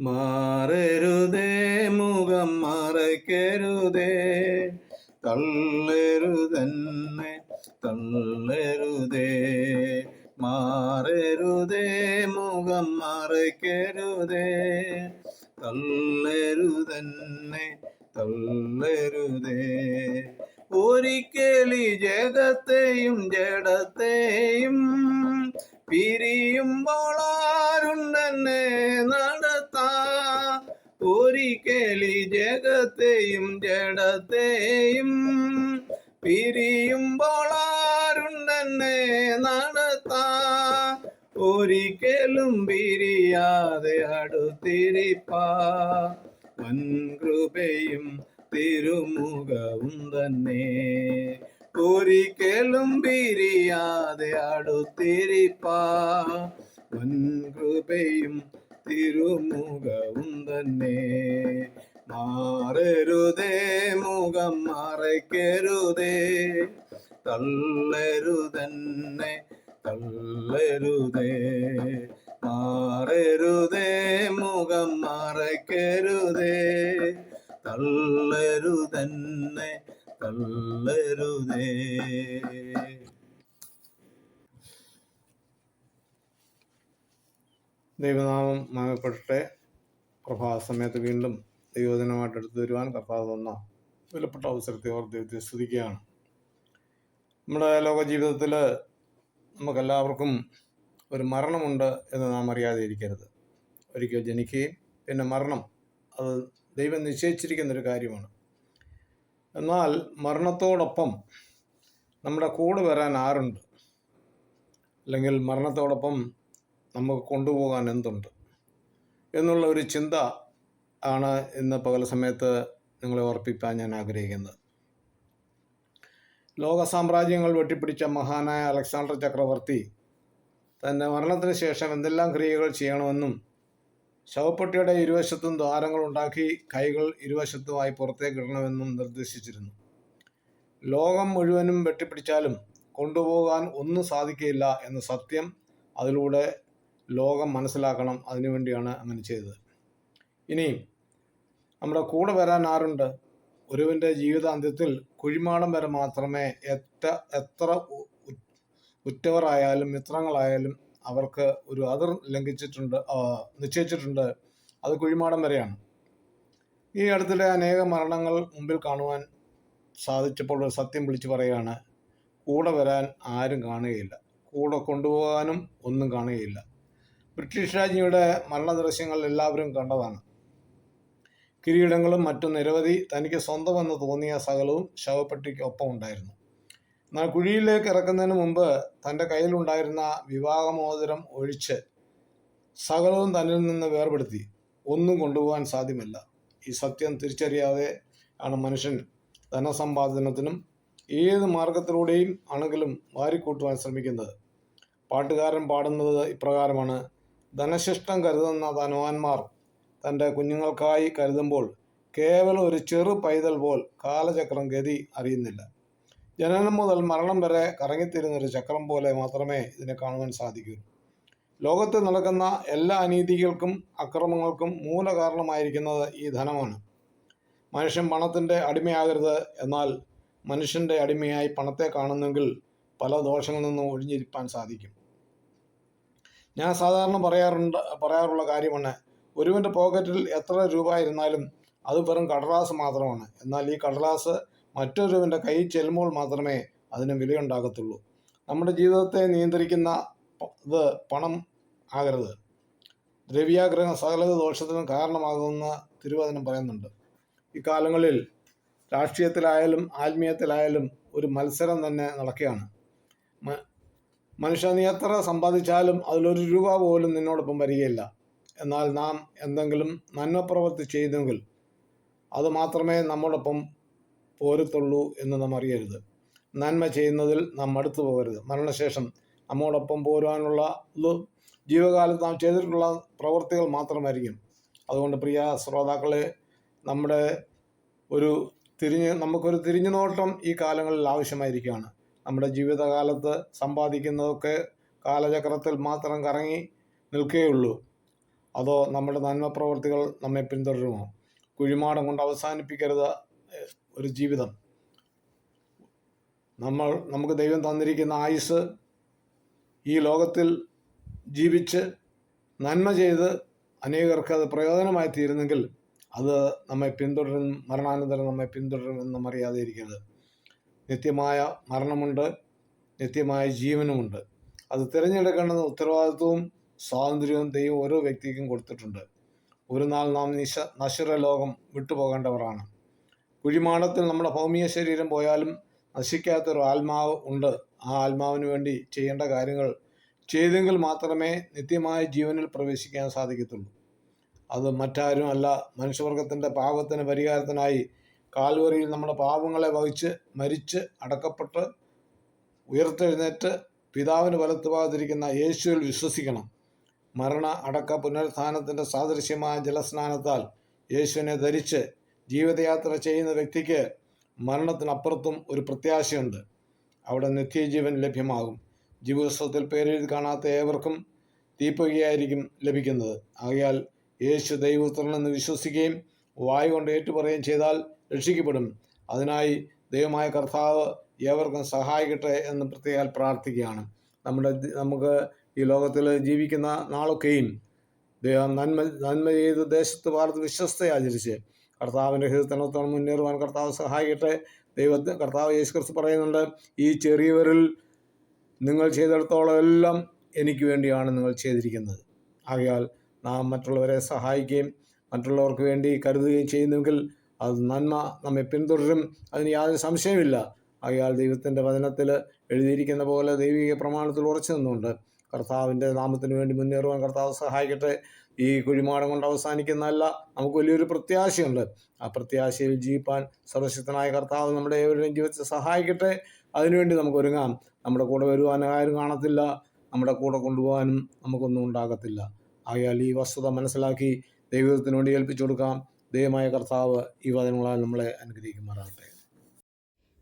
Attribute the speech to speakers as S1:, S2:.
S1: മാറരുതേ മുഖം മറയ്ക്കരുതേ. തള്ളരുതെന്നെ തള്ളരുതേ. മാറരുതേ മുഖം മറയ്ക്കരുതേ. തള്ളരുതെന്നെ തള്ളരുതേ. ഒരിക്കലി ജഗത്തെയും ജഡത്തെയും പിരിയുമ്പോൾ ആരുണ്ടെന്നെ നടത്താ. ഒരിക്കലി ജഗത്തെയും ജഡത്തെയും പിരിയുമ്പോളാരുണ്ടെന്നെ നടത്താ. ഒരിക്കലും പിരിയാതെ അടുത്തിരിപ്പാ. വൻകൃപയും തിരുമുഖവും തന്നെ. ഒരിക്കലും പിരിയാതെ അടുത്തിരിപ്പാ. മുൻകൃപയും തിരുമുഖവും തന്നെ. മാറരുതേ മുഖം മറയ്ക്കരുതേ. തള്ളരുതന്നെ തള്ളരുതേ. മാറരുതേ മുഖം മറയ്ക്കരുതേ. തള്ളരുതന്നെ തള്ളരുതേ. ദൈവനാമം മകപ്പെടട്ടെ പ്രഭാത സമയത്ത് വീണ്ടും ദൈവദിനമായിട്ട് എടുത്തു തരുവാൻ കർത്താവ് തന്ന വിലപ്പെട്ട അവസരത്തെ ഓർ ദൈവത്തെ സ്തുതിക്കുകയാണ്. നമ്മുടെ ലോക ജീവിതത്തിൽ നമുക്കെല്ലാവർക്കും ഒരു മരണമുണ്ട് എന്ന് നാം അറിയാതെ ഇരിക്കരുത് ഒരിക്കൽ ജനിക്കുകയും പിന്നെ മരണം അത് ദൈവം നിശ്ചയിച്ചിരിക്കുന്നൊരു കാര്യമാണ്. എന്നാൽ മരണത്തോടൊപ്പം നമ്മുടെ കൂടെ വരാൻ ആരുണ്ട്? അല്ലെങ്കിൽ മരണത്തോടൊപ്പം നമുക്ക് കൊണ്ടുപോകാൻ എന്തുണ്ട്? എന്നുള്ള ഒരു ചിന്ത ആണ് ഇന്ന് പകൽ സമയത്ത് നിങ്ങളെ ഓർപ്പിക്കാൻ ഞാൻ ആഗ്രഹിക്കുന്നത്. ലോക സാമ്രാജ്യങ്ങൾ വെട്ടിപ്പിടിച്ച മഹാനായ അലക്സാണ്ടർ ചക്രവർത്തി തന്റെ മരണത്തിന് ശേഷം എന്തെല്ലാം ക്രിയകൾ ചെയ്യണമെന്നും ശവപ്പെട്ടിയുടെ ഇരുവശത്തും ദ്വാരങ്ങൾ ഉണ്ടാക്കി കൈകൾ ഇരുവശത്തുമായി പുറത്തേക്ക് ഇടണമെന്നും നിർദ്ദേശിച്ചിരുന്നു. ലോകം മുഴുവനും വെട്ടിപ്പിടിച്ചാലും കൊണ്ടുപോകാൻ ഒന്നും സാധിക്കില്ല എന്ന സത്യം അതിലൂടെ ലോകം മനസ്സിലാക്കണം. അതിനുവേണ്ടിയാണ് അങ്ങനെ ചെയ്തത്. ഇനിയും നമ്മുടെ കൂടെ വരാൻ ആരുണ്ട്? ഒരുവന്റെ ജീവിതാന്ത്യത്തിൽ കുഴിമാടം വരെ മാത്രമേ എത്ര എത്ര ഉറ്റവരായാലും മിത്രങ്ങളായാലും അവർക്ക് ഒരു അതിർ ലംഘിച്ചിട്ടുണ്ട് നിശ്ചയിച്ചിട്ടുണ്ട്. അത് കുഴിമാടം വരെയാണ്. ഈ അടുത്തിടെ അനേക മരണങ്ങൾ മുമ്പിൽ കാണുവാൻ സാധിച്ചപ്പോൾ ഒരു സത്യം വിളിച്ചു പറയുകയാണ് കൂടെ വരാൻ ആരും കാണുകയില്ല. കൂടെ കൊണ്ടുപോകാനും ഒന്നും കാണുകയില്ല. ബ്രിട്ടീഷ് രാജ്ഞിയുടെ മരണദൃശ്യങ്ങൾ എല്ലാവരും കണ്ടതാണ്. കിരീടങ്ങളും മറ്റു നിരവധി തനിക്ക് സ്വന്തമെന്ന് തോന്നിയ സകലവും ശവപ്പെട്ടിക്ക് ഒപ്പം ഉണ്ടായിരുന്നു. കുഴിയിലേക്ക് ഇറക്കുന്നതിന് മുമ്പ് തന്റെ കയ്യിലുണ്ടായിരുന്ന വിവാഹമോതിരം ഒഴിച്ച് സകലവും തന്നിൽ നിന്ന് വേർപെടുത്തി. ഒന്നും കൊണ്ടുപോകാൻ സാധ്യമല്ല. ഈ സത്യം തിരിച്ചറിയാതെ ആണ് മനുഷ്യൻ ധനസമ്പാദനത്തിനും ഏത് മാർഗത്തിലൂടെയും ആണെങ്കിലും വാരിക്കൂട്ടുവാൻ ശ്രമിക്കുന്നത്. പാട്ടുകാരൻ പാടുന്നത് ഇപ്രകാരമാണ്. ധനശിഷ്ടം കരുതുന്ന ധനവാന്മാർ തന്റെ കുഞ്ഞുങ്ങൾക്കായി കരുതുമ്പോൾ കേവലം ഒരു ചെറു പൈതൽ പോൽ കാലചക്രം ഗതി അറിയുന്നില്ല. ജനനം മുതൽ മരണം വരെ കറങ്ങിത്തിരുന്ന ഒരു ചക്രം പോലെ മാത്രമേ ഇതിനെ കാണുവാൻ സാധിക്കൂ. ലോകത്ത് നടക്കുന്ന എല്ലാ അനീതികൾക്കും അക്രമങ്ങൾക്കും മൂലകാരണമായിരിക്കുന്നത് ഈ ധനമാണ്. മനുഷ്യൻ പണത്തിന്റെ അടിമയാകരുത് എന്നാൽ മനുഷ്യന്റെ അടിമയായി പണത്തെ കാണുന്നെങ്കിൽ പല ദോഷങ്ങളിൽ നിന്നും ഒഴിഞ്ഞിരിക്കാൻ സാധിക്കും. ഞാൻ സാധാരണ പറയാറുണ്ട് പറയാറുള്ള കാര്യമാണ് ഒരുവന്റെ പോക്കറ്റിൽ എത്ര രൂപ ഇരുന്നാലും അത് വെറും കടലാസ് മാത്രമാണ്. എന്നാൽ ഈ കടലാസ് മറ്റൊരുവന്റെ കൈ ചെല്ലുമ്പോൾ മാത്രമേ അതിന് വിലയുണ്ടാകത്തുള്ളൂ. നമ്മുടെ ജീവിതത്തെ നിയന്ത്രിക്കുന്ന ഇത് പണം ആകരുത്. ദ്രവ്യാഗ്രഹം സകല ദോഷത്തിനും കാരണമാകുമെന്ന് തിരുവചനം പറയുന്നുണ്ട്. ഇക്കാലങ്ങളിൽ രാഷ്ട്രീയത്തിലായാലും ആത്മീയത്തിലായാലും ഒരു മത്സരം തന്നെ നടക്കുകയാണ്. മനുഷ്യ നീ എത്ര സമ്പാദിച്ചാലും അതിലൊരു രൂപ പോലും നിന്നോടൊപ്പം വരികയില്ല. എന്നാൽ നാം എന്തെങ്കിലും നന്മ പ്രവൃത്തി ചെയ്യുന്നെങ്കിൽ അത് മാത്രമേ നമ്മോടൊപ്പം പോരത്തുള്ളൂ എന്ന് നാം അറിയരുത്. നന്മ ചെയ്യുന്നതിൽ നാം മടുത്തു പോകരുത്. മരണശേഷം നമ്മോടൊപ്പം പോരുവാനുള്ള ജീവകാലത്ത് നാം ചെയ്തിട്ടുള്ള പ്രവൃത്തികൾ മാത്രമായിരിക്കും. അതുകൊണ്ട് പ്രിയ ശ്രോതാക്കളെ നമ്മുടെ ഒരു തിരിഞ്ഞ് നമുക്കൊരു തിരിഞ്ഞു നോട്ടം ഈ കാലങ്ങളിൽ ആവശ്യമായിരിക്കുകയാണ്. നമ്മുടെ ജീവിതകാലത്ത് സമ്പാദിക്കുന്നതൊക്കെ കാലചക്രത്തിൽ മാത്രം കറങ്ങി നിൽക്കുകയുള്ളൂ അതോ നമ്മുടെ നന്മ പ്രവൃത്തികൾ നമ്മെ പിന്തുടരുമോ? കുഴിമാടം കൊണ്ട് അവസാനിപ്പിക്കരുത്. ഒരു ജീവിതം. നമ്മൾ നമുക്ക് ദൈവം തന്നിരിക്കുന്ന ആയുസ് ഈ ലോകത്തിൽ ജീവിച്ച് നന്മ ചെയ്ത് അനേകർക്ക് അത് പ്രയോജനമായി തീരുന്നെങ്കിൽ അത് നമ്മെ പിന്തുടരും മരണാനന്തരം നമ്മെ പിന്തുടരുമെന്ന് അറിയാതെ ഇരിക്കരുത്. നിത്യമായ മരണമുണ്ട് നിത്യമായ ജീവനുമുണ്ട്. അത് തിരഞ്ഞെടുക്കേണ്ടെന്ന ഉത്തരവാദിത്വവും സ്വാതന്ത്ര്യവും ദൈവം ഓരോ വ്യക്തിക്കും കൊടുത്തിട്ടുണ്ട്. ഒരു നാൾ നാം നിശ നശ്വര ലോകം വിട്ടുപോകേണ്ടവരാണ്. കുഴിമാടത്തിൽ നമ്മുടെ ഭൗമിക ശരീരം പോയാലും നശിക്കാത്തൊരു ആത്മാവ് ഉണ്ട്. ആ ആത്മാവിന് വേണ്ടി ചെയ്യേണ്ട കാര്യങ്ങൾ ചെയ്തെങ്കിൽ മാത്രമേ നിത്യമായ ജീവനിൽ പ്രവേശിക്കാൻ സാധിക്കത്തുള്ളൂ. അത് മറ്റാരും അല്ല മനുഷ്യവർഗത്തിന്റെ പാപത്തിന് പരിഹാരത്തിനായി കാൽവറിയിൽ നമ്മുടെ പാപങ്ങളെ വഹിച്ച് മരിച്ച് അടക്കപ്പെട്ട് ഉയർത്തെഴുന്നേറ്റ് പിതാവിന് വലത്തുപാതിരിക്കുന്ന യേശുവിൽ വിശ്വസിക്കണം. മരണ അടക്ക പുനരുത്ഥാനത്തിന്റെ സാദൃശ്യമായ ജലസ്നാനത്താൽ യേശുവിനെ ധരിച്ച് ജീവിതയാത്ര ചെയ്യുന്ന വ്യക്തിക്ക് മരണത്തിനപ്പുറത്തും ഒരു പ്രത്യാശയുണ്ട്. അവിടെ നിത്യജീവൻ ലഭ്യമാകും. ജീവിതത്തിൽ പേരെഴുതി കാണാത്ത ഏവർക്കും തീപ്പകയായിരിക്കും ലഭിക്കുന്നത്. ആകയാൽ യേശു ദൈവപുത്രനെന്ന് വിശ്വസിക്കുകയും വായു കൊണ്ട് ഏറ്റുപറയുകയും ചെയ്താൽ രക്ഷിക്കപ്പെടും. അതിനായി ദൈവമായ കർത്താവ് ഏവർക്കും സഹായിക്കട്ടെ എന്ന് പ്രത്യേകം പ്രാർത്ഥിക്കുകയാണ്. നമ്മുടെ നമുക്ക് ഈ ലോകത്തിൽ ജീവിക്കുന്ന നാളൊക്കെയും ദൈവം നന്മ നന്മ ചെയ്ത് ദേശത്ത് പാർത്ത് വിശ്വസ്തയാചരിച്ച് കർത്താവിന്റെ ഹിതത്തിനോത്തോളം മുന്നേറുവാൻ കർത്താവ് സഹായിക്കട്ടെ. ദൈവത്തിന് കർത്താവ് യേശു ക്രിസ്തു പറയുന്നുണ്ട് ഈ ചെറിയവരിൽ നിങ്ങൾ ചെയ്തിടത്തോളം എല്ലാം എനിക്ക് വേണ്ടിയാണ് നിങ്ങൾ ചെയ്തിരിക്കുന്നത്. ആകയാൽ നാം മറ്റുള്ളവരെ സഹായിക്കുകയും മറ്റുള്ളവർക്ക് വേണ്ടി കരുതുകയും ചെയ്യുന്നുവെങ്കിൽ അത് നന്മ നമ്മെ പിന്തുടരും. അതിന് യാതൊരു സംശയമില്ല ആകയാൽ ദൈവത്തിന്റെ വചനത്തിൽ എഴുതിയിരിക്കുന്ന പോലെ ദൈവിക പ്രമാണത്തിൽ ഉറച്ചു നിന്നുകൊണ്ട് കർത്താവിന്റെ നാമത്തിന് വേണ്ടി മുന്നേറുവാൻ കർത്താവ് സഹായിക്കട്ടെ. ഈ കുഴിമാടം കൊണ്ട് അവസാനിക്കുന്നതല്ല നമുക്ക് വലിയൊരു പ്രത്യാശയുണ്ട്. ആ പ്രത്യാശയിൽ ജീവിപ്പാൻ സർവശക്തനായ കർത്താവ് നമ്മുടെ ഏവരുടെയും ജീവിതത്തെ സഹായിക്കട്ടെ. അതിനുവേണ്ടി നമുക്ക് ഒരുങ്ങാം. നമ്മുടെ കൂടെ വരുവാൻ ആരും കാണത്തില്ല. നമ്മുടെ കൂടെ കൊണ്ടുപോകാനും നമുക്കൊന്നും ഉണ്ടാകത്തില്ല. ആയാൽ ഈ വസ്തുത മനസ്സിലാക്കി ദൈവത്തിന് വേണ്ടി ഏൽപ്പിച്ചു കൊടുക്കാം. ദൈവമായ കർത്താവ് ഈ വചനങ്ങളാൽ നമ്മളെ അനുഗ്രഹിക്കുമാറാകട്ടെ.